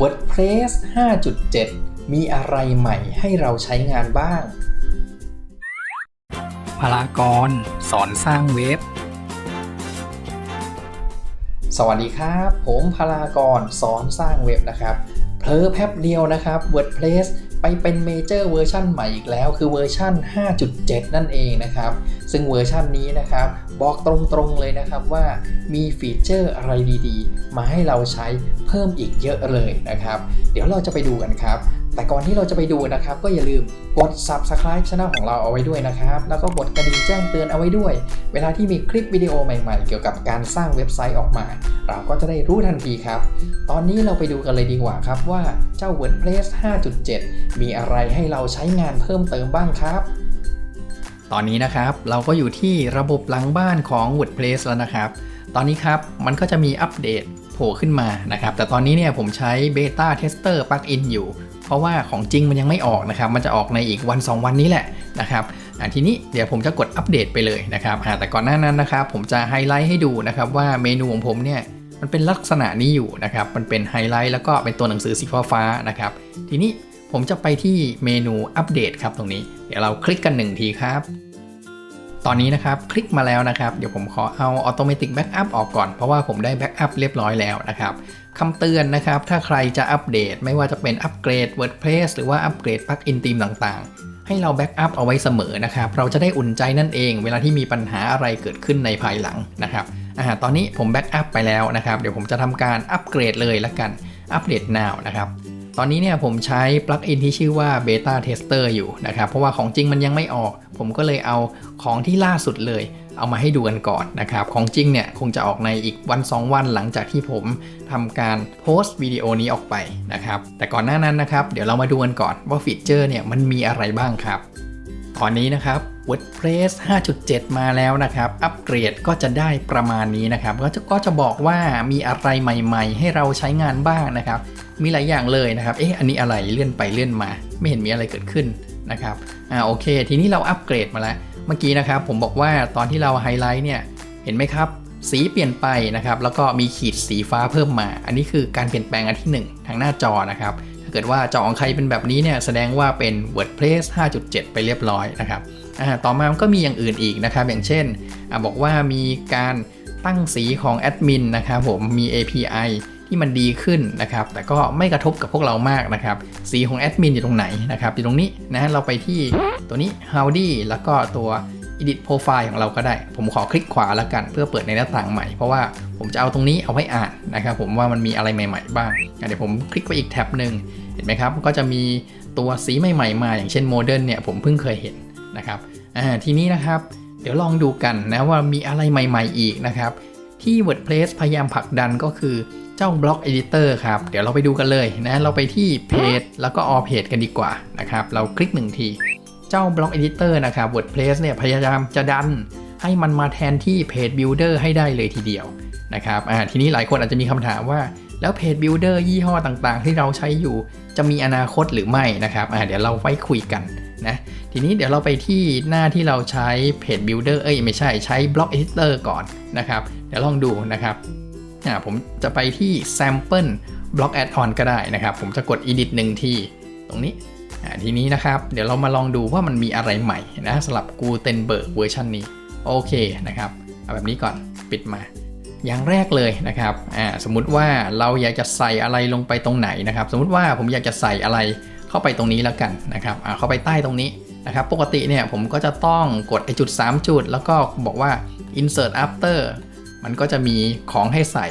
WordPress 5.7 มีอะไรใหม่ให้เราใช้งานบ้าง พลากร สอนสร้างเว็บ สวัสดีครับ ผมพลากร สอนสร้างเว็บนะครับ เพลอแป๊บเดียวนะครับ WordPress ไปเป็นเมเจอร์เวอร์ชันใหม่อีกแล้ว คือเวอร์ชัน5.7 นั่นเองนะครับ ซึ่งเวอร์ชันนี้นะครับ บอกตรงๆเลยนะครับว่ามีฟีเจอร์อะไรดีๆ มาให้เราใช้เพิ่มอีกเยอะเลยนะครับ เดี๋ยวเราจะไปดูกันครับแต่ก่อนที่เราจะไปดูนะครับ ก็อย่าลืมกด subscribe channel ของเราเอาไว้ด้วยนะครับ แล้วก็กดกระดิ่งแจ้งเตือนเอาไว้ด้วย เวลาที่มีคลิปวิดีโอใหม่ๆ เกี่ยวกับการสร้างเว็บไซต์ออกมา เราก็จะได้รู้ทันทีครับ ตอนนี้เราไปดูกันเลยดีกว่าครับว่าเจ้า WordPress 5.7 มีอะไรให้เราใช้งานเพิ่มเติมบ้างครับ ตอนนี้นะครับเราก็อยู่ที่ระบบหลังบ้านของ WordPress แล้วนะครับ ตอนนี้ครับมันก็จะมีอัปเดตโผล่ขึ้นมานะครับ แต่ตอนนี้เนี่ยผมใช้ Beta Tester Plugin อยู่ เพราะว่าของจริงมันยังไม่ออกนะครับ มันจะออกในอีกวัน 2 วันนี้แหละนะครับทีนี้เดี๋ยวผมจะกดอัปเดตไปเลยนะครับแต่ก่อนหน้านั้นนะครับผมจะไฮไลท์ให้ดูนะครับว่าเมนูของผมเนี่ยมันเป็นลักษณะนี้อยู่นะครับ มันเป็นไฮไลท์แล้วก็เป็นตัวหนังสือสีฟ้าๆนะครับ ทีนี้ ผมจะไปที่เมนูอัปเดตครับตรงนี้ เดี๋ยวเราคลิกกันหนึ่งทีครับ ตอนนี้นะครับคลิกมาแล้วนะครับ เดี๋ยวผมขอเอา Automatic Backup ออกก่อน เพราะว่าผมได้ Backup เรียบร้อยแล้วนะครับคำเตือนนะครับ ถ้าใครจะอัปเดต ไม่ว่าจะเป็นอัปเกรด WordPress หรือว่าอัปเกรด Plugin ธีมต่างๆ ให้เราแบ็กอัพเอาไว้เสมอนะครับ เราจะได้อุ่นใจนั่นเอง เวลาที่มีปัญหาอะไรเกิดขึ้นในภายหลังนะครับอ่าตอนนี้ผมแบ็กอัพไปแล้วนะครับ เดี๋ยวผมจะทำการอัปเกรดเลยละกัน อัปเดต now นะครับ ตอนนี้เนี่ยผมใช้ปลั๊กอินที่ชื่อว่า Beta Tester อยู่นะครับ เพราะว่าของจริงมันยังไม่ออก ผมก็เลยเอาของที่ล่าสุดเลย เอามาให้ดูกันก่อนนะครับ ของจริงเนี่ยคงจะออกในอีกวัน 2 วันหลังจากที่ผมทำการโพสต์วิดีโอนี้ออกไปนะครับ แต่ก่อนหน้านั้นนะครับ เดี๋ยวเรามาดูกันก่อนว่าฟีเจอร์เนี่ยมันมีอะไรบ้างครับ ตอนนี้นะครับ WordPress 5.7 มาแล้วนะครับ อัปเกรดก็จะได้ประมาณนี้นะครับ ก็จะก็จะบอกว่ามีอะไรใหม่ ๆ ให้เราใช้งานบ้างนะครับ มีหลายอย่างเลยนะครับ เอ๊ะ อันนี้อะไรเลื่อนไปเลื่อนมา ไม่เห็นมีอะไรเกิดขึ้นนะครับ อ่าโอเค ทีนี้เราอัปเกรดมาแล้ว เมื่อกี้นะครับผมบอกว่าตอนที่เราไฮไลท์เนี่ย เห็นไหมครับ สีเปลี่ยนไปนะครับ แล้วก็มีขีดสีฟ้าเพิ่มมา อันนี้คือการเปลี่ยนแปลงอันที่ 1 ทางหน้าจอนะครับ ถ้าเกิดว่าจอของใครเป็นแบบนี้เนี่ย แสดงว่าเป็น WordPress 5.7 ไปเรียบร้อยนะครับ อ่า ต่อมามันก็มีอย่างอื่นอีกนะครับ อย่างเช่นอบอกว่ามีการตั้งสีของแอดมินนะครับผม มี API ที่มันดีขึ้นนะครับ แต่ก็ไม่กระทบกับพวกเรามากนะครับ สีของแอดมินอยู่ตรงไหนนะครับ อยู่ตรงนี้นะเราไปที่ตัวนี้ Howdy แล้วก็ตัว Edit Profile ของเราก็ได้ ผมขอคลิกขวาแล้วกัน เพื่อเปิดในหน้าต่างใหม่ เพราะว่าผมจะเอาตรงนี้เอาไว้อ่านนะครับ ผมว่ามันมีอะไรใหม่ ๆ บ้าง เดี๋ยวผมคลิกไปอีกแท็บหนึ่งเห็นไหมครับ ก็จะมีตัวสีใหม่ๆมา อย่างเช่นโมเดิร์นเนี่ยผมเพิ่งเคยเห็นนะครับอ่าทีนี้นะครับเดี๋ยวลองดูกันนะว่ามีอะไรใหม่ ๆ อีกนะครับ ที่ WordPress พยายามผลักดันก็คือ เจ้า Block Editor ครับ เดี๋ยวเราไปดูกันเลยนะ เราไปที่เพจแล้วก็ All Page กันดีกว่านะครับ เราคลิกหนึ่งที เจ้า Block Editor นะครับ WordPress เนี่ยพยายามจะดันให้มันมาแทนที่ Page Builder ให้ได้เลยทีเดียวนะครับอ่าทีนี้หลายคนอาจจะมีคำถามว่า แล้ว Page Builder ยี่ห้อต่างๆ ที่เราใช้อยู่จะมีอนาคตหรือไม่นะครับอ่าเดี๋ยวเราไว้คุยกันนะทีนี้เดี๋ยวเราไปที่หน้าที่เราใช้ Page Builder เอ้ยไม่ใช่ใช้ Block Editor ก่อนนะครับ เดี๋ยวลองดูนะครับ อ่าผมจะไปที่ Sample Block Add-on ก็ได้นะครับ ผมจะกด Edit หนึ่งทีตรงนี้อ่าทีนี้นะครับ เดี๋ยวเรามาลองดูว่ามันมีอะไรใหม่นะสำหรับ Gutenberg เวอร์ชันนี้ โอเคนะครับเอาแบบนี้ก่อนปิดมา อย่างแรกเลยนะครับอ่าสมมุติว่าเราอยากจะใส่อะไรลงไปตรงไหนนะครับ สมมุติว่าผมอยากจะใส่อะไรเข้าไปตรงนี้แล้วกันนะครับอ่าเข้าไปใต้ตรงนี้นะครับปกติเนี่ยผมก็จะต้องกดไอจุด 3 จุด แล้วก็บอกว่า insert after มันก็จะมีของให้ใส่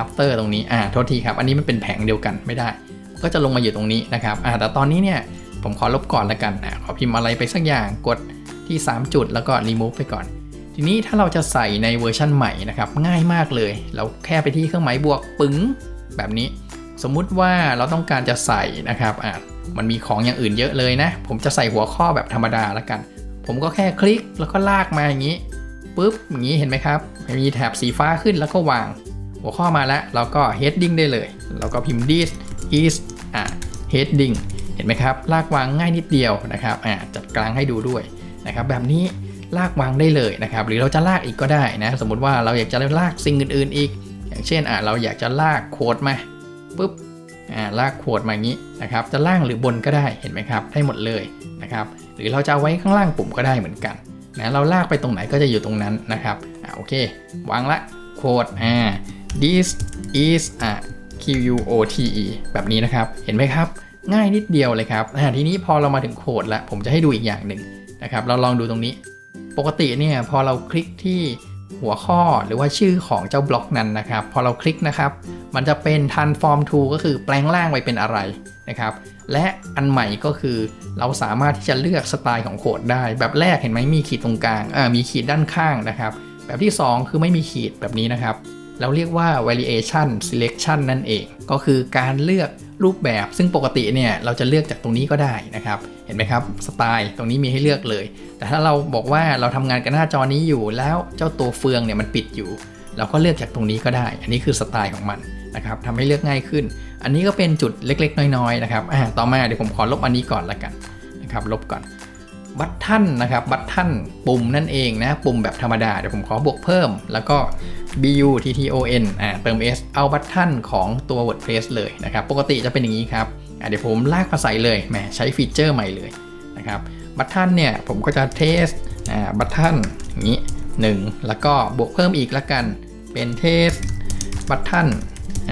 after ตรงนี้อ่าโทษทีครับ อันนี้มันเป็นแผงเดียวกันไม่ได้ ก็จะลงมาอยู่ตรงนี้นะครับอ่าแต่ตอนนี้เนี่ยผมขอลบก่อนล้วกันอ่าขอพิมพ์อะไรไปสักอย่างกดที่ 3 จุดแล้วก็ remove ไปก่อน ทีนี้ถ้าเราจะใส่ในเวอร์ชั่นใหม่นะครับง่ายมากเลย เราแค่ไปที่เครื่องหมายบวกปึ๋งแบบนี้ สมมุติว่าเราต้องการจะใส่นะครับอะมันมีของอย่างอื่นเยอะเลยนะ ผมจะใส่หัวข้อแบบธรรมดาล้วกัน ผมก็แค่คลิกแล้วก็ลากมาอย่างนี้ปุ๊บอย่างนี้เห็นไหมครับ มีแถบสีฟ้าขึ้นแล้วก็วาง หัวข้อมาแล้วเราก็ heading ได้เลยเราก็พิมพ์ this is อะ heading เห็นไหมครับ ลากวางง่ายนิดเดียวนะครับอะจัดกลางให้ดูด้วยนะครับแบบนี้ลากวางได้เลยนะครับ หรือเราจะลากอีกก็ได้นะสมมติว่าเราอยากจะลากสิ่งอื่นๆอีก อย่างเช่นอะเราอยากจะลากโคดมาปุ๊บอ่าลากโคดมาอย่างนี้นะครับ จะล่างหรือบนก็ได้เห็นไหมครับ ได้หมดเลยนะครับ หรือเราจะเอาไว้ข้างล่างปุ่มก็ได้เหมือนกันนะเราลากไปตรงไหนก็จะอยู่ตรงนั้นนะครับ อ่าโอเควางละโคดอ่า this is a Q U O T E แบบนี้นะครับ เห็นไหมครับ ง่ายนิดเดียวเลยครับทีนี้พอเรามาถึงโคดแล้ว ผมจะให้ดูอีกอย่างหนึ่งนะครับ เราลองดูตรงนี้ ปกติเนี่ยพอเราคลิกที่หัวข้อหรือว่าชื่อของเจ้าบล็อกนั้นนะครับ พอเราคลิกนะครับ มันจะเป็น transform to ก็คือแปลงร่างไปเป็นอะไรนะครับ และอันใหม่ก็คือเราสามารถที่จะเลือกสไตล์ของโคดได้ แบบแรกเห็นไหมมีขีดตรงกลางอ่ามีขีดด้านข้างนะครับ แบบที่ 2 คือไม่มีขีดแบบนี้นะครับ เราเรียกว่า variation selection นั่นเอง ก็คือการเลือกรูปแบบซึ่งปกติเนี่ยเราจะเลือกจากตรงนี้ก็ได้นะครับ เห็นไหมครับสไตล์ตรงนี้มีให้เลือกเลย แต่ถ้าเราบอกว่าเราทำงานกับหน้าจอนี้อยู่ แล้วเจ้าตัวเฟืองเนี่ยมันปิดอยู่ เราก็เลือกจากตรงนี้ก็ได้ อันนี้คือสไตล์ของมันนะครับทำให้เลือกง่ายขึ้น อันนี้ก็เป็นจุดเล็กๆ น้อยๆนะครับอ่าต่อมาเดี๋ยวผมขอลบอันนี้ก่อนละกันนะครับลบก่อน บัตทันนะครับบัตทันปุ่มนั่นเองนะปุ่มแบบธรรมดา เดี๋ยวผมขอบวกเพิ่ม แล้วก็ b u t t o n อ่าเติม s เอาบัตทันของตัว WordPress เลยนะครับ ปกติจะเป็นอย่างนี้ครับอ่าเดี๋ยวผมลากมาใส่เลยแหมใช้ฟีเจอร์ใหม่เลยนะครับบัตทันเนี่ยผมก็จะเทสอ่าบัตทันอย่างนี้ 1 แล้วก็บวกเพิ่มอีกละกันเป็นเทสบัตทัน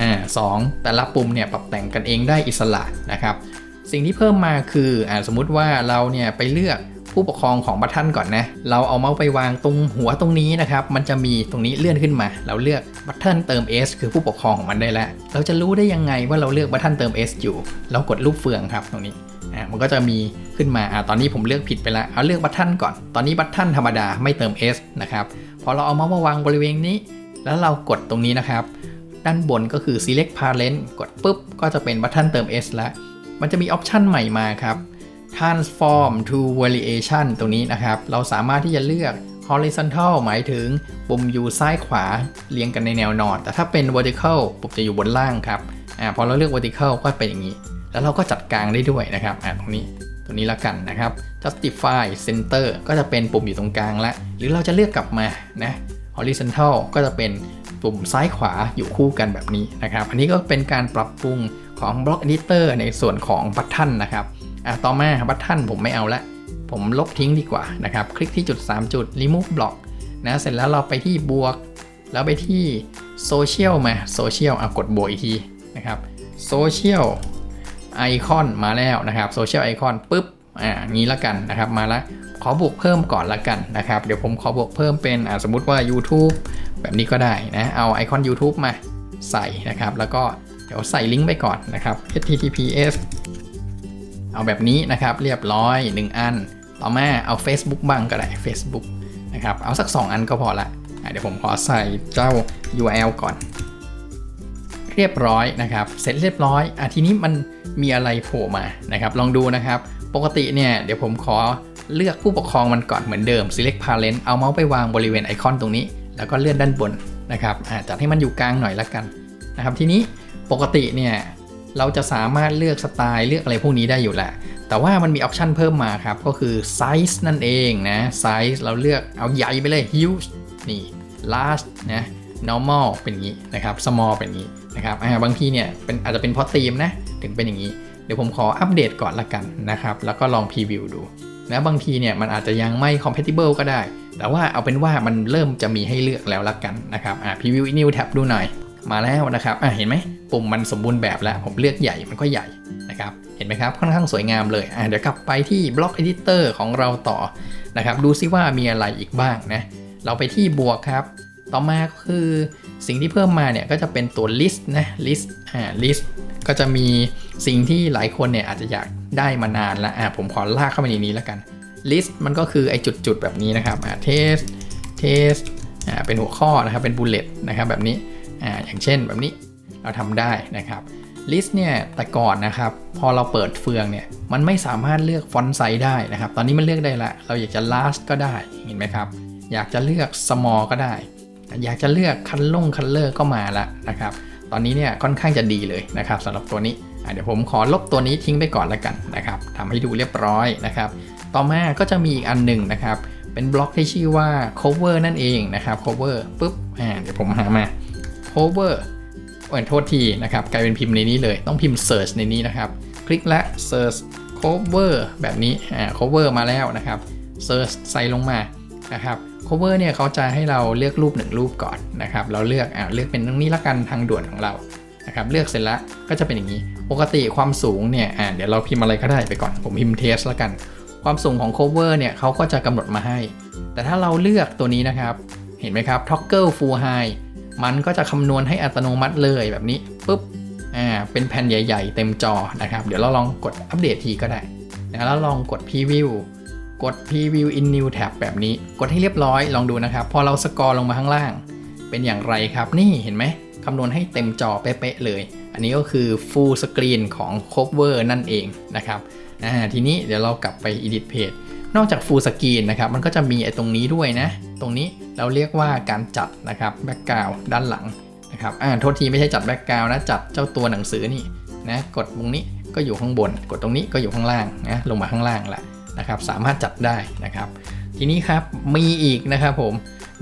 อ่าสองแต่ละปุ่มเนี่ยปรับแต่งกันเองได้อิสระนะครับ สิ่งที่เพิ่มมาคืออ่าสมมุติว่าเราเนี่ยไปเลือกผู้ปกครองของบัตทันก่อนนะ เราเอาเมาส์ไปวางตรงหัวตรงนี้นะครับ มันจะมีตรงนี้เลื่อนขึ้นมา เราเลือกบัตทันเติม S คือผู้ปกครองของมันได้แล้ว เราจะรู้ได้ยังไงว่าเราเลือกบัตทันเติม S อยู่ เรากดรูปเฟืองครับตรงนี้อ่ามันก็จะมีขึ้นมาอ่าตอนนี้ผมเลือกผิดไปแล้วเอาเลือกบัตทันก่อน ตอนนี้บัตทันธรรมดาไม่เติม S นะครับ พอเราเอาเมาส์มาวางบริเวณนี้ แล้วเรากดตรงนี้นะครับ ด้านบนก็คือ select parent กดปุ๊บ ก็จะเป็นบัตทันเติม S แล้ว มันจะมีออปชันใหม่มาครับ transform to variation ตรงนี้นะครับ เราสามารถที่จะเลือก horizontal หมายถึงปุ่มอยู่ซ้ายขวาเรียงกันในแนวนอน แต่ถ้าเป็น vertical ปุ่มจะอยู่บนล่างครับอ่าพอเราเลือก vertical ก็เป็นอย่างนี้ แล้วเราก็จัดกลางได้ด้วยนะครับอ่าตรงนี้ตรงนี้ละกันนะครับ justify center ก็จะเป็นปุ่มอยู่ตรงกลางละ หรือเราจะเลือกกลับมานะ horizontal ก็จะเป็นปุ่มซ้ายขวาอยู่คู่กันแบบนี้นะครับ อันนี้ก็เป็นการปรับปรุง ของ block editor ในส่วนของบัตทันนะครับอะต่อมาบัตทันผมไม่เอาละผมลบทิ้งดีกว่านะครับ คลิกที่จุด 3 จุด remove block นะเสร็จแล้วเราไปที่บวก แล้วไปที่ social มา social อะกดบวกอีกทีนะครับ social ไอคอนมาแล้วนะครับโซเชียลไอคอนปุ๊บอ่างี้ละกันนะครับมาละขอบวกเพิ่มก่อนละกันนะครับ เดี๋ยวผมขอบวกเพิ่มเป็นอ่าสมมุติว่า YouTube แบบนี้ก็ได้นะ เอาไอคอน YouTube มาใส่นะครับ แล้วก็ เดี๋ยวใส่ลิงก์ไปก่อนนะครับ https เอาแบบนี้นะครับเรียบร้อย 1 อัน ต่อมาเอา Facebook บ้างก็ได้ Facebook นะครับ เอาสัก 2 อันก็พอละเดี๋ยวผมขอใส่เจ้า URL ก่อน เรียบร้อยนะครับ เสร็จเรียบร้อยอะทีนี้มันมีอะไรโผล่มานะครับ ลองดูนะครับ ปกติเนี่ยเดี๋ยวผมขอเลือกผู้ปกครองมันก่อนเหมือนเดิม select parent เอาเมาส์ไปวางบริเวณไอคอนตรงนี้ แล้วก็เลื่อนด้านบนนะครับอะจัดให้มันอยู่กลางหน่อยละกันนะครับ ทีนี้ ปกติเนี่ยเราจะสามารถเลือกสไตล์เลือกอะไรพวกนี้ได้อยู่แหละ แต่ว่ามันมีออปชันเพิ่มมาครับ ก็คือ size นั่นเองนะ size เราเลือกเอาใหญ่ไปเลย huge นี่ large นะ normal เป็นอย่างนี้นะครับ small เป็นอย่างนี้นะครับอ่าบางทีเนี่ยเป็นอาจจะเป็นเพราะธีมนะ ถึงเป็นอย่างนี้ เดี๋ยวผมขออัปเดตก่อนละกันนะครับ แล้วก็ลองพรีวิวดูนะบางทีเนี่ยมันอาจจะยังไม่ compatible ก็ได้ แต่ว่าเอาเป็นว่ามันเริ่มจะมีให้เลือกแล้วละกันนะครับอ่าพรีวิว new tab ดูหน่อย มาแล้วนะครับอ่าเห็นไหมปุ่มมันสมบูรณ์แบบแล้ว ผมเลือกใหญ่มันก็ใหญ่นะครับ เห็นไหมครับ ค่อนข้างสวยงามเลยอ่าเดี๋ยวกลับไปที่ block editor ของเราต่อนะครับ ดูซิว่ามีอะไรอีกบ้างนะ เราไปที่บวกครับ ต่อมาก็คือสิ่งที่เพิ่มมาเนี่ยก็จะเป็นตัว list นะ list อ่า list ก็จะมีสิ่งที่หลายคนเนี่ยอาจจะอยากได้มานานล้วอ่าผมขอลากเข้าไปในนี้แล้วกัน list มันก็คือไอ้จุดๆแบบนี้นะครับอ่า test test อ่าเป็นหัวข้อนะครับเป็น bullet นะครับแบบนี้ อ่าอย่างเช่นแบบนี้เราทำได้นะครับ list เนี่ยแต่ก่อนนะครับ พอเราเปิดเฟืองเนี่ยมันไม่สามารถเลือกฟอนต์ไซส์ได้นะครับ ตอนนี้มันเลือกได้ละ เราอยากจะ large ก็ได้เห็นไหมครับ อยากจะเลือก small ก็ได้ อยากจะเลือกคันลงคันเลอร์ก็มาล้วนะครับ ตอนนี้เนี่ยค่อนข้างจะดีเลยนะครับสำหรับตัวนี้เดี๋ยวผมขอลบตัวนี้ทิ้งไปก่อนแล้วกันนะครับทำให้ดูเรียบร้อยนะครับ ต่อมาก็จะมีอีกอันหนึ่งนะครับ เป็นบล็อกที่ชื่อว่า cover นั่นเองนะครับ cover ปุ๊บอ่าเดี๋ยวผมหามา cover เอ่อโทษทีนะครับกลายเป็นพิมพ์ในนี้เลย ต้องพิมพ์ search ในนี้นะครับ คลิกและ search cover แบบนี้อ่า cover มาแล้วนะครับ search ใส่ลงมานะครับ cover เนี่ยเขาจะให้เราเลือกรูปหนึ่งรูปก่อนนะครับ เราเลือกอ่าเลือกเป็นตรงนี้ละกันทางด่วนของเรานะครับเลือกเสร็จแล้วก็จะเป็นอย่างนี้ ปกติความสูงเนี่ยอ่าเดี๋ยวเราพิมพ์อะไรก็ได้ไปก่อน ผมพิมพ์ test ละกัน ความสูงของ cover เนี่ยเขาก็จะกำหนดมาให้ แต่ถ้าเราเลือกตัวนี้นะครับ เห็นไหมครับ toggle full high มันก็จะคำนวณให้อัตโนมัติเลยแบบนี้ปุ๊บอ่าเป็นแผ่นใหญ่ ๆ เต็มจอนะครับ เดี๋ยวเราลองกดอัปเดตทีก็ได้นะแล้วลองกด preview กด preview in new tab แบบนี้ กดให้เรียบร้อยลองดูนะครับ พอเราสกอร์ลงมาข้างล่าง เป็นอย่างไรครับ นี่เห็นไหมคำนวณให้เต็มจอเป๊ะๆเลย อันนี้ก็คือ full screen ของ cover นั่นเองนะครับอ่าทีนี้เดี๋ยวเรากลับไป edit page นอกจาก full screen นะครับ มันก็จะมีไอ้ตรงนี้ด้วยนะ ตรงนี้ เราเรียกว่าการจัดนะครับ background ด้านหลังนะครับอ่าโทษทีไม่ใช่จัด background นะจัดเจ้าตัวหนังสือนี่นะกดตรงนี้ก็อยู่ข้างบน กดตรงนี้ก็อยู่ข้างล่างนะลงมาข้างล่างแหละนะครับสามารถจัดได้นะครับ ทีนี้ครับมีอีกนะครับผม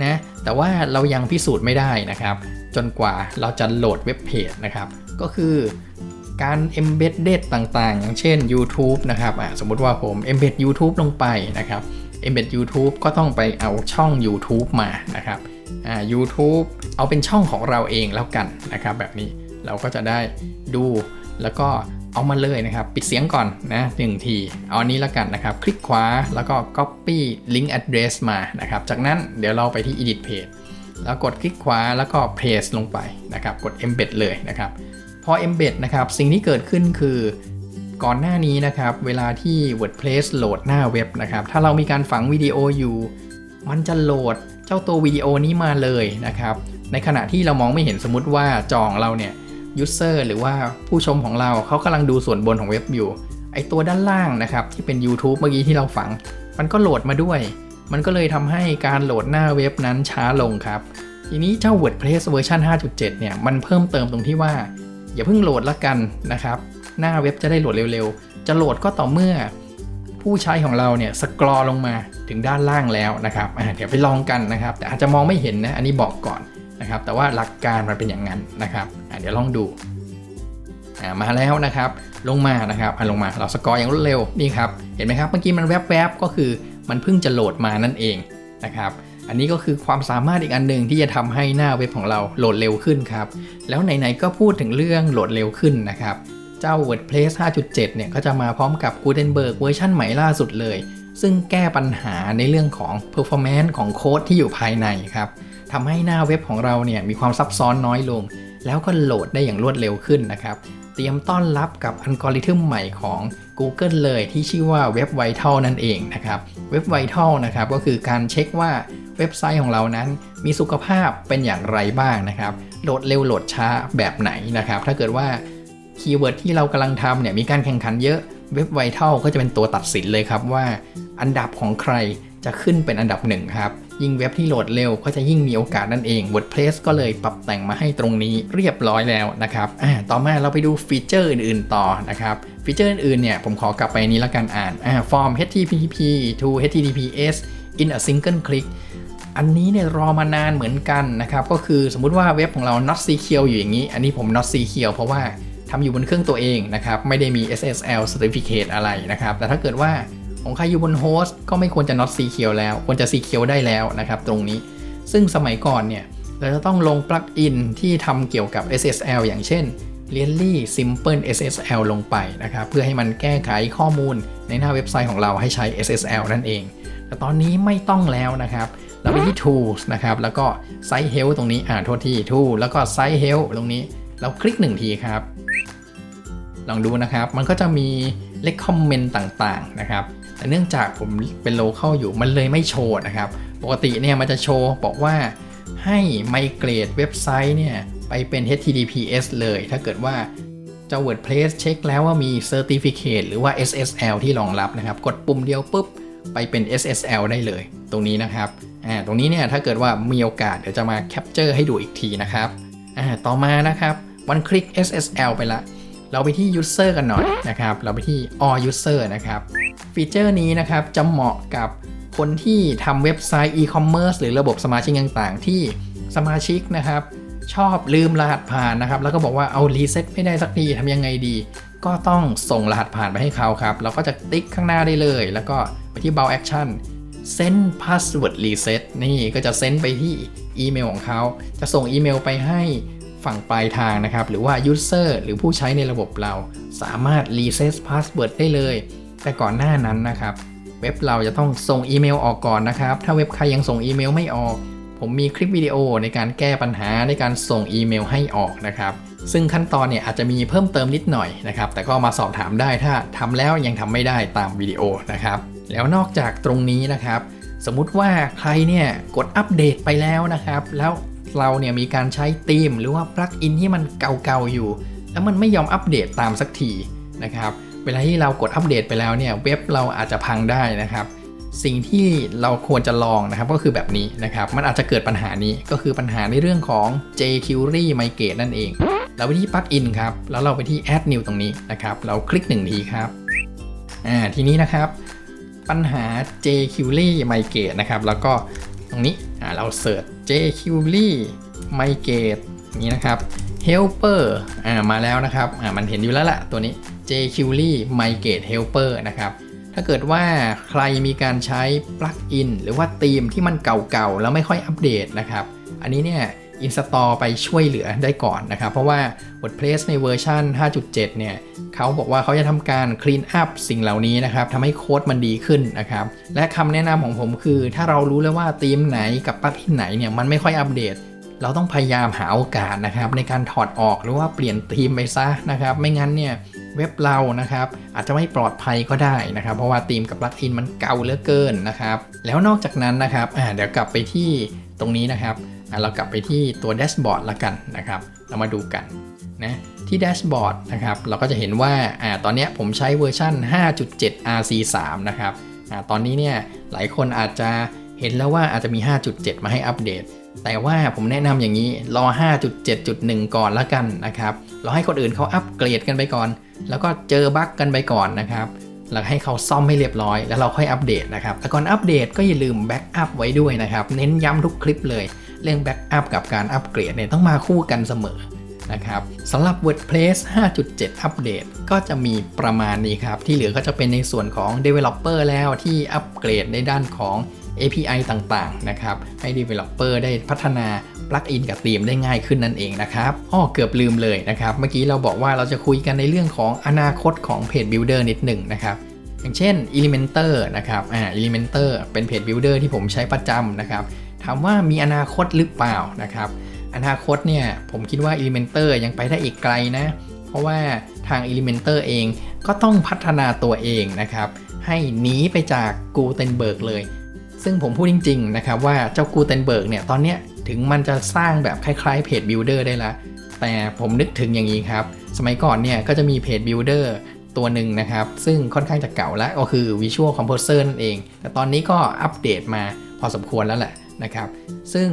นะแต่ว่าเรายังพิสูจน์ไม่ได้นะครับ จนกว่าเราจะโหลดเว็บเพจนะครับก็คือการ embedded ต่างๆ อย่างเช่น YouTube นะครับอะสมมติว่าผม embed YouTube ลงไปนะครับ embed YouTube ก็ต้องไปเอาช่อง YouTube มานะครับอ่า YouTube เอาเป็นช่องของเราเองแล้วกันนะครับ แบบนี้เราก็จะได้ดูแล้วก็เอามาเลยนะครับ ปิดเสียงก่อนนะหนึ่งที เอาอันนี้แล้วกันนะครับ คลิกขวาแล้วก็ copy link address มานะครับ จากนั้นเดี๋ยวเราไปที่ edit page แล้วกดคลิกขวาแล้วก็ paste ลงไปนะครับ กด embed เลยนะครับ พอ embed นะครับ สิ่งที่เกิดขึ้นคือ ก่อนหน้านี้นะครับ เวลาที่ WordPress โหลดหน้าเว็บนะครับ ถ้าเรามีการฝังวิดีโออยู่ มันจะโหลดเจ้าตัววิดีโอนี้มาเลยนะครับ ในขณะที่เรามองไม่เห็นสมมติว่าจองเราเนี่ย user หรือว่าผู้ชมของเราเขากำลังดูส่วนบนของเว็บอยู่ ไอตัวด้านล่างนะครับ ที่เป็น YouTube เมื่อกี้ที่เราฝัง มันก็โหลดมาด้วย มันก็เลยทำให้การโหลดหน้าเว็บนั้นช้าลงครับ ทีนี้เจ้า WordPress เวอร์ชัน5.7 เนี่ย มันเพิ่มเติมตรงที่ว่า อย่าเพิ่งโหลดละกันนะครับ หน้าเว็บจะได้โหลดเร็วๆ จะโหลดก็ต่อเมื่อ ผู้ใช้ของเราเนี่ยสกรอลงมาถึงด้านล่างแล้วนะครับเดี๋ยวไปลองกันนะครับ แต่อาจจะมองไม่เห็นนะอันนี้บอกก่อนนะครับ แต่ว่าหลักการมันเป็นอย่างนั้นนะครับเดี๋ยวลองดูอะมาแล้วนะครับ ลงมานะครับอะลงมาเราสกอร์อย่างรวดเร็วนี่ครับเห็นไหมครับเมื่อกี้มันแวบๆก็คือมันเพิ่งจะโหลดมานั่นเองนะครับอันนี้ก็คือความสามารถอีกอันหนึ่งที่จะทำให้หน้าเว็บของเราโหลดเร็วขึ้นครับ แล้วไหนๆก็พูดถึงเรื่องโหลดเร็วขึ้นนะครับ เจ้า WordPress 5.7 เนี่ยก็จะมาพร้อมกับ Gutenberg เวอร์ชันใหม่ล่าสุดเลย ซึ่งแก้ปัญหาในเรื่องของ performance ของโค้ดที่อยู่ภายในครับทำให้หน้าเว็บของเราเนี่ยมีความซับซ้อนน้อยลง แล้วก็โหลดได้อย่างรวดเร็วขึ้นนะครับ เตรียมต้อนรับกับอัลกอริทึมใหม่ของ Google เลยที่ชื่อว่า Web Vital นั่นเองนะครับ Web Vital นะครับก็คือการเช็คว่าเว็บไซต์ของเรานั้นมีสุขภาพเป็นอย่างไรบ้างนะครับ โหลดเร็วโหลดช้าแบบไหนนะครับ ถ้าเกิดว่า คีย์เวิร์ดที่เรากำลังทำเนี่ยมีการแข่งขันเยอะเว็บไวทัลก็จะเป็นตัวตัดสินเลยครับว่า อันดับของใครจะขึ้นเป็นอันดับหนึ่งครับ ยิ่งเว็บที่โหลดเร็วก็จะยิ่งมีโอกาสนั่นเอง WordPress ก็เลยปรับแต่งมาให้ตรงนี้เรียบร้อยแล้วนะครับอ่าต่อมาเราไปดูฟีเจอร์อื่นๆต่อนะครับฟีเจอร์อื่นๆเนี่ยผมขอกลับไปนี้แล้วกันอ่านอ่า form HTTP to HTTPS in a single click อันนี้เนี่ยรอมานานเหมือนกันนะครับ ก็คือสมมุติว่าเว็บของเรา not secure อยู่อย่างนี้ อันนี้ผม not secure เพราะว่า ทำอยู่บนเครื่องตัวเองนะครับ ไม่ได้มี SSL certificate อะไรนะครับ แต่ถ้าเกิดว่าของใครอยู่บนโฮสต์ก็ไม่ควรจะ not secure แล้ว ควรจะ secure ได้แล้วนะครับ ตรงนี้ ซึ่งสมัยก่อนเนี่ย เราจะต้องลงปลั๊กอินที่ทำเกี่ยวกับ SSL อย่างเช่น r e a l l y Simple SSL ลงไปนะครับ เพื่อให้มันแก้ไขข้อมูลในหน้าเว็บไซต์ของเราให้ใช้ SSL นั่นเอง แต่ตอนนี้ไม่ต้องแล้วนะครับเราไปที่ tools นะครับ แล้วก็ site help ตรงนี้ อ่า โทษที่ tool แล้วก็ site help ตรงนี้ เราคลิกหนึ่งทีครับ ลองดูนะครับ มันก็จะมี recommend ต่างๆนะครับ แต่เนื่องจากผมเป็น local อยู่มันเลยไม่โชว์นะครับ ปกติเนี่ยมันจะโชว์บอกว่าให้ migrate เว็บไซต์เนี่ยไปเป็น HTTPS เลย ถ้าเกิดว่าเจ้า WordPress เช็คแล้วว่ามี Certificate หรือว่า SSL ที่รองรับนะครับ กดปุ่มเดียวปุ๊บ ไปเป็น SSL ได้เลย ตรงนี้นะครับ อ่า ตรงนี้เนี่ยถ้าเกิดว่ามีโอกาสเดี๋ยวจะมาแคปเจอร์ให้ดูอีกทีนะครับ อ่า ต่อมานะครับ วันคลิก SSL ไปละ เราไปที่ User กันหน่อยนะครับ เราไปที่ All User นะครับ ฟีเจอร์นี้นะครับจะเหมาะกับคนที่ทำเว็บไซต์ e-commerce หรือระบบสมาชิกต่างๆ ที่สมาชิกนะครับ ชอบลืมรหัสผ่านนะครับ แล้วก็บอกว่าเอารีเซ็ตไม่ได้สักทีทำยังไงดี ก็ต้องส่งรหัสผ่านไปให้เขาครับ เราก็จะติ๊กข้างหน้าได้เลย แล้วก็ไปที่ Bow Action send password reset นี่ก็จะเซ็นไปที่อีเมลของเขา จะส่งอีเมลไปให้ ฝั่งปลายทางนะครับ หรือว่า user หรือผู้ใช้ในระบบเราสามารถ reset password ได้เลย แต่ก่อนหน้านั้นนะครับ เว็บเราจะต้องส่งอีเมลออกก่อนนะครับ ถ้าเว็บใครยังส่งอีเมลไม่ออก ผมมีคลิปวิดีโอในการแก้ปัญหาในการส่งอีเมลให้ออกนะครับ ซึ่งขั้นตอนเนี่ยอาจจะมีเพิ่มเติมนิดหน่อยนะครับ แต่ก็มาสอบถามได้ถ้าทำแล้วยังทำไม่ได้ตามวิดีโอนะครับ แล้วนอกจากตรงนี้นะครับ สมมุติว่าใครเนี่ยกดอัปเดตไปแล้วนะครับ แล้ว เราเนี่ยมีการใช้ธีมหรือว่าปลั๊กอินที่มันเก่าๆอยู่ แล้วมันไม่ยอมอัปเดตตามสักทีนะครับเวลาที่เรากดอัปเดตไปแล้วเนี่ยเว็บเราอาจจะพังได้นะครับสิ่งที่เราควรจะลองนะครับก็คือแบบนี้นะครับมันอาจจะเกิดปัญหานี้ก็คือปัญหาในเรื่องของ jQuery Migrate นั่นเองเราไปที่ plugin ครับแล้วเราไปที่ add new ตรงนี้นะครับเราคลิกหนึ่งทีครับอ่าทีนี้นะครับ ปัญหา jQuery Migrate นะครับแล้วก็ตรงนี้ เราเสิร์ช jQuery Migrate นี้นะครับ helper อ่ามาแล้วนะครับอ่ามันเห็นอยู่แล้วล่ะตัวนี้ jQuery Migrate Helper นะครับ ถ้าเกิดว่าใครมีการใช้ปลั๊กอินหรือว่าธีมที่มันเก่าๆ แล้วไม่ค่อยอัปเดตนะครับ อันนี้เนี่ย อินสตอลไปช่วยเหลือได้ก่อนนะครับ เพราะว่า WordPress ในเวอร์ชัน5.7 เนี่ยเขาบอกว่าเขาจะทำการ clean up สิ่งเหล่านี้นะครับทำให้โค้ดมันดีขึ้นนะครับ และคำแนะนำของผมคือ ถ้าเรารู้แล้วว่าธีมไหนกับปลั๊กอินไหนเนี่ยมันไม่ค่อยอัปเดต เราต้องพยายามหาโอกาสนะครับในการถอดออกหรือว่าเปลี่ยนธีมไปซะนะครับ ไม่งั้นเนี่ยเว็บเรานะครับอาจจะไม่ปลอดภัยก็ได้นะครับ เพราะว่าธีมกับปลั๊กอินมันเก่าเหลือเกินนะครับ แล้วนอกจากนั้นนะครับอ่าเดี๋ยวกลับไปที่ตรงนี้นะครับ เรากลับไปที่ตัวแดชบอร์ดละกันนะครับ เรามาดูกันนะที่แดชบอร์ดนะครับเราก็จะเห็นว่าอ่าตอนนี้ผมใช้เวอร์ชัน5.7 RC3 นะครับอ่าตอนนี้เนี่ยหลายคนอาจจะเห็นแล้วว่าอาจจะมี 5.7 มาให้อัปเดต แต่ว่าผมแนะนำอย่างนี้รอ 5.7.1 ก่อนละกันนะครับเรอให้คนอื่นเขาอัปเกรดกันไปก่อน แล้วก็เจอบั๊กกันไปก่อนนะครับแล้วให้เขาซ่อมให้เรียบร้อยแล้วเราค่อยอัปเดตนะครับแต่ก่อนอัปเดตก็อย่าลืมแบ็กอัพไว้ด้วยนะครับ เน้นย้ำทุกคลิปเลย เรื่องแบ็กอัพกับการอัปเกรดเนี่ยต้องมาคู่กันเสมอนะครับสำหรับ WordPress 5.7 อัปเดตก็จะมีประมาณนี้ครับ ที่เหลือก็จะเป็นในส่วนของ Developer แล้วที่อัปเกรดในด้านของ API ต่างๆ นะครับ ให้ Developer ได้พัฒนาปลั๊กอินกับธีมได้ง่ายขึ้นนั่นเองนะครับอ้อเกือบลืมเลยนะครับ เมื่อกี้เราบอกว่าเราจะคุยกันในเรื่องของอนาคตของเพจ Builder นิดหนึ่งนะครับอย่างเช่น Elementor นะครับอ่า Elementor เป็นเพจ Builder ที่ผมใช้ประจำนะครับ ถามว่ามีอนาคตหรือเปล่านะครับ อนาคตเนี่ยผมคิดว่า Elementor ยังไปได้อีกไกลนะ เพราะว่าทาง Elementor เองก็ต้องพัฒนาตัวเองนะครับ ให้หนีไปจาก Gutenberg เลย ซึ่งผมพูดจริง ๆ นะครับว่าเจ้า Gutenberg เนี่ยตอนเนี้ยถึงมันจะสร้างแบบคล้ายๆเพจ Builder ได้ละแต่ผมนึกถึงอย่างนี้ครับ สมัยก่อนเนี่ยก็จะมีเพจ Builder ตัวหนึ่งนะครับ ซึ่งค่อนข้างจะเก่าแล้วก็คือ Visual Composer นั่นเอง แต่ตอนนี้ก็อัปเดตมาพอสมควรแล้วแหละ นะครับ ซึ่ง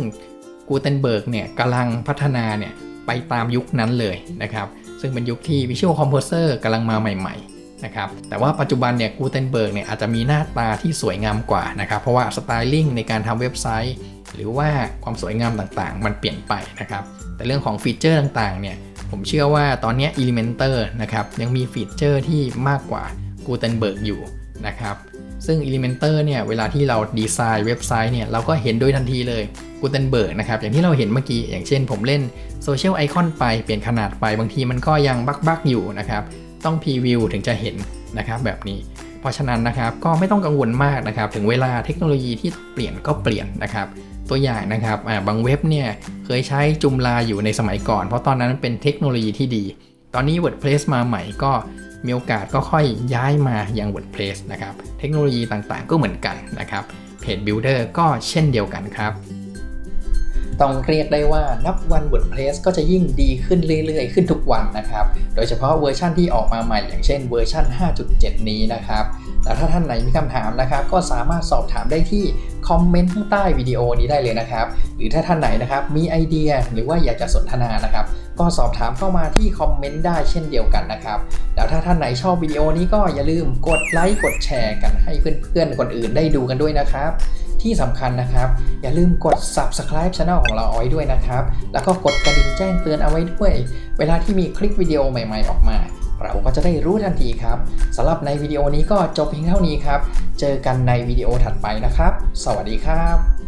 Gutenberg เนี่ยกำลังพัฒนาเนี่ยไปตามยุคนั้นเลยนะครับ ซึ่งเป็นยุคที่ Visual Composer กำลังมาใหม่ๆนะครับ แต่ว่าปัจจุบันเนี่ย Gutenberg เนี่ยอาจจะมีหน้าตาที่สวยงามกว่านะครับ เพราะว่าสไตลิ่งในการทำเว็บไซต์ หรือว่าความสวยงามต่างๆ มันเปลี่ยนไปนะครับ แต่เรื่องของฟีเจอร์ต่างๆเนี่ยผมเชื่อว่าตอนนี้ Elementor นะครับยังมีฟีเจอร์ที่มากกว่า Gutenberg อยู่นะครับ ซึ่ง Elementor เนี่ยเวลาที่เราดีไซน์เว็บไซต์เนี่ยเราก็เห็นโดยทันทีเลย Gutenberg นะครับอย่างที่เราเห็นเมื่อกี้ อย่างเช่นผมเล่นโซเชียลไอคอนไปเปลี่ยนขนาดไปบางทีมันก็ยังบักๆอยู่นะครับต้องพรีวิวถึงจะเห็นนะครับแบบนี้ เพราะฉะนั้นนะครับก็ไม่ต้องกังวลมากนะครับถึงเวลาเทคโนโลยีที่เปลี่ยนก็เปลี่ยนนะครับตัวอย่างนะครับบางเว็บเนี่ยเคยใช้จุมลาอยู่ในสมัยก่อน เพราะตอนนั้นเป็นเทคโนโลยีที่ดี ตอนนี้ WordPress มาใหม่ก็มีโอกาสก็ค่อยย้ายมายัง WordPress นะครับ เทคโนโลยีต่างๆ ก็เหมือนกันนะครับเพจ Builder ก็เช่นเดียวกันครับ ต้องเรียกได้ว่านับวัน WordPress ก็จะยิ่งดีขึ้นเรื่อยๆ ขึ้นทุกวันนะครับ โดยเฉพาะเวอร์ชันที่ออกมาใหม่ อย่างเช่นเวอร์ชัน5.7 นี้นะครับแล้วถ้าท่านไหนมีคำถามนะครับ ก็สามารถสอบถามได้ที่คอมเมนต์ข้างใต้วิดีโอนี้ได้เลยนะครับ หรือถ้าท่านไหนนะครับมีไอเดียหรือว่าอยากจะสนทนานะครับ ก็สอบถามเข้ามาที่คอมเมนต์ได้เช่นเดียวกันนะครับ แล้วถ้าท่านไหนชอบวิดีโอนี้ก็อย่าลืมกดไลค์กดแชร์กันให้เพื่อนๆคนอื่นได้ดูกันด้วยนะครับ ที่สำคัญนะครับ อย่าลืมกด subscribe channel ของเราเอาไว้ด้วยนะครับ แล้วก็กดกระดิ่งแจ้งเตือนเอาไว้ด้วย เวลาที่มีคลิปวิดีโอใหม่ ๆออกมาเราก็จะได้รู้ทันทีครับสำหรับในวิดีโอนี้ก็จบเพียงเท่านี้ครับ เจอกันในวิดีโอถัดไปนะครับ สวัสดีครับ